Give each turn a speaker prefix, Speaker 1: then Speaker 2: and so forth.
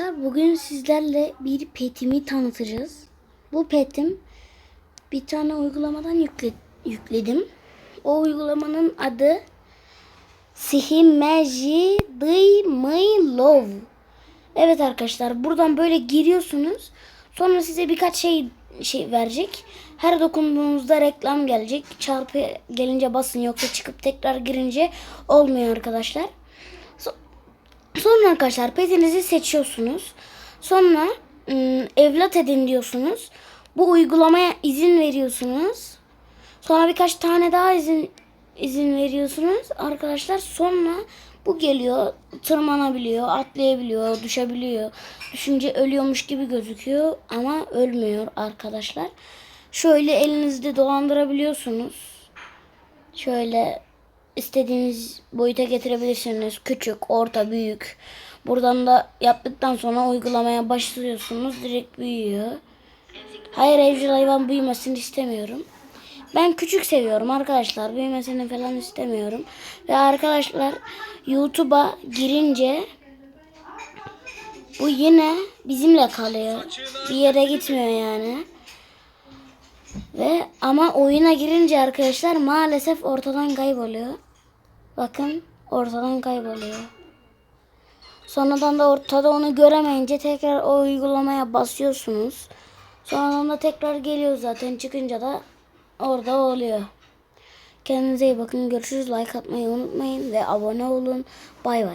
Speaker 1: arkadaşlar bugün sizlerle bir petimi tanıtacağız. Bu petim bir tane uygulamadan yükle, yükledim. O uygulamanın adı Sihimeji Dai My Love. Evet arkadaşlar buradan böyle giriyorsunuz. Sonra size birkaç şey şey verecek. Her dokunduğunuzda reklam gelecek. Çarpı gelince basın yoksa çıkıp tekrar girince olmuyor arkadaşlar. So- Sonra arkadaşlar petinizi seçiyorsunuz. Sonra ım, evlat edin diyorsunuz. Bu uygulamaya izin veriyorsunuz. Sonra birkaç tane daha izin izin veriyorsunuz arkadaşlar. Sonra bu geliyor, tırmanabiliyor, atlayabiliyor, düşebiliyor. Düşünce ölüyormuş gibi gözüküyor ama ölmüyor arkadaşlar. Şöyle elinizde dolandırabiliyorsunuz. Şöyle istediğiniz boyuta getirebilirsiniz. Küçük, orta, büyük. Buradan da yaptıktan sonra uygulamaya başlıyorsunuz. Direkt büyüyor. Hayır evcil hayvan büyümesini istemiyorum. Ben küçük seviyorum arkadaşlar. Büyümesini falan istemiyorum. Ve arkadaşlar YouTube'a girince bu yine bizimle kalıyor. Bir yere gitmiyor yani. Ve ama oyuna girince arkadaşlar maalesef ortadan kayboluyor. Bakın ortadan kayboluyor. Sonradan da ortada onu göremeyince tekrar o uygulamaya basıyorsunuz. Sonradan da tekrar geliyor zaten çıkınca da orada oluyor. Kendinize iyi bakın. Görüşürüz. Like atmayı unutmayın ve abone olun. Bay bay.